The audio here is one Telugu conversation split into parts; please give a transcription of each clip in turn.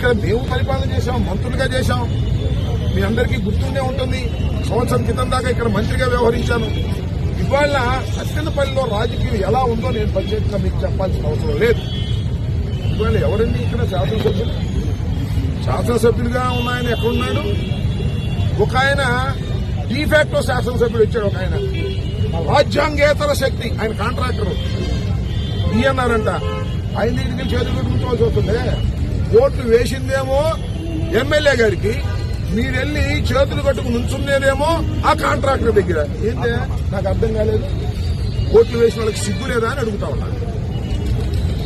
ఇక్కడ మేము పరిపాలన చేశాం మంత్రులుగా చేశాం. మీ అందరికీ గుర్తుండే ఉంటుంది సంవత్సరం క్రితం దాకా ఇక్కడ మంత్రిగా వ్యవహరించాను. ఇవాళ సత్యనపల్లిలో రాజకీయం ఎలా ఉందో నేను ప్రత్యేకంగా మీకు చెప్పాల్సిన అవసరం లేదు. ఇవాళ ఎవరండి ఇక్కడ శాసనసభ్యులు? శాసనసభ్యులుగా ఉన్న ఆయన ఎక్కడున్నాడు? ఒక ఆయన డీఫాక్టో శాసనసభ్యుడు వచ్చాడు ఒక ఆయన. రాజ్యాంగేతర శక్తి ఆయన కాంట్రాక్టర్. ఈ అన్నారంట ఆయన దగ్గరికి చేతులు పెట్టుకోవాల్సి వస్తుంది ఓట్లు వేసిందేమో ఎమ్మెల్యే గారికి మీరు వెళ్ళి చేతులు కట్టుకుని నుంచుందేదేమో ఆ కాంట్రాక్టర్ దగ్గర. ఏంటే నాకు అర్థం కాలేదు. ఓట్లు వేసిన వాళ్ళకి సిగ్గు లేదా అని అడుగుతా ఉన్నాను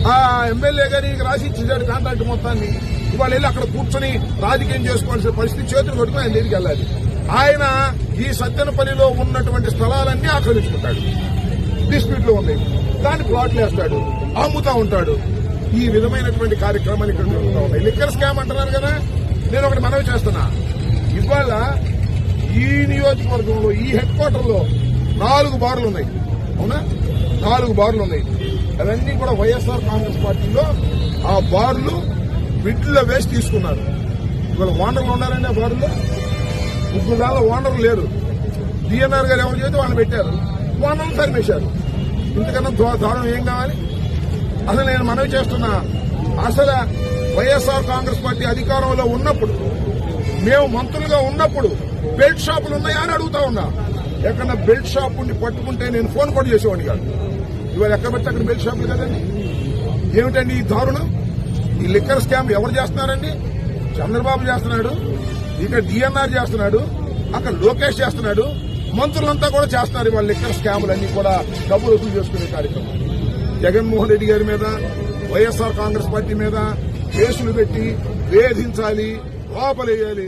ఆ ఎమ్మెల్యే గారికి రాసి ఇచ్చేసాడు కాంట్రాక్ట్ మొత్తాన్ని. ఇవాళ వెళ్ళి అక్కడ కూర్చొని రాజకీయం చేసుకోవాల్సిన పరిస్థితి చేతులు కట్టుకుని ఆయన దగ్గరికి వెళ్ళాలి. ఆయన ఈ సత్యనపల్లిలో ఉన్నటువంటి స్థలాలన్నీ ఆక్రమించుకుంటాడు. డిస్ప్యూట్లో ఉన్నాయి. దాన్ని ప్లాట్లు వేస్తాడు. అమ్ముతా ఉంటాడు. ఈ విధమైనటువంటి కార్యక్రమాలు ఇక్కడ జరుగుతూ ఉన్నాయి. లిక్కర్ స్కామ్ అంటున్నారు కదా? నేను ఒకటి మనవి చేస్తున్నా. ఇవాళ ఈ నియోజకవర్గంలో ఈ హెడ్ క్వార్టర్లో నాలుగు బార్లు ఉన్నాయి. అవునా? నాలుగు బార్లు ఉన్నాయి. అవన్నీ కూడా వైఎస్ఆర్ కాంగ్రెస్ పార్టీలో ఆ బార్లు బిడ్ల వేసి తీసుకున్నారు. ఇవాళ ఓనర్లు ఉన్నారండి ఆ బార్లో? ముగ్గురు దానిలో ఓనర్లు లేరు. డిఎన్ఆర్ గారు ఎవరు చేస్తే వాళ్ళు పెట్టారు. ఓనర్లు తరిమేశారు ఇంతకన్నా దారుణం ఏం కావాలి? అసలు నేను మనవి చేస్తున్నా అసలు వైఎస్ఆర్ కాంగ్రెస్ పార్టీ అధికారంలో ఉన్నప్పుడు మేము మంత్రులుగా ఉన్నప్పుడు బెల్ట్ షాపులు ఉన్నాయా అని అడుగుతా ఉన్నా. ఎక్కడన్నా బెల్ట్ షాప్ ఉండి పట్టుకుంటే నేను ఫోన్ కూడా చేసేవాడిని కాదు. ఇవాళ ఎక్కడ పెట్టి అక్కడ బెల్ట్ షాపులు కదండి. ఏమిటండి ఈ దారుణం? ఈ లిక్కర్ స్కామ్ ఎవరు చేస్తున్నారండి? చంద్రబాబు చేస్తున్నాడు ఇక్కడ డిఎన్ఆర్ చేస్తున్నాడు అక్కడ లోకేష్ చేస్తున్నాడు మంత్రులంతా కూడా చేస్తున్నారు ఇవాళ లిక్కర్ స్కాములన్నీ కూడా డబ్బులు వసూలు చేసుకునే కార్యక్రమం. జగన్మోహన్ రెడ్డి గారి మీద వైఎస్ఆర్ కాంగ్రెస్ పార్టీ మీద కేసులు పెట్టి వేధించాలి లోపలేయాలి.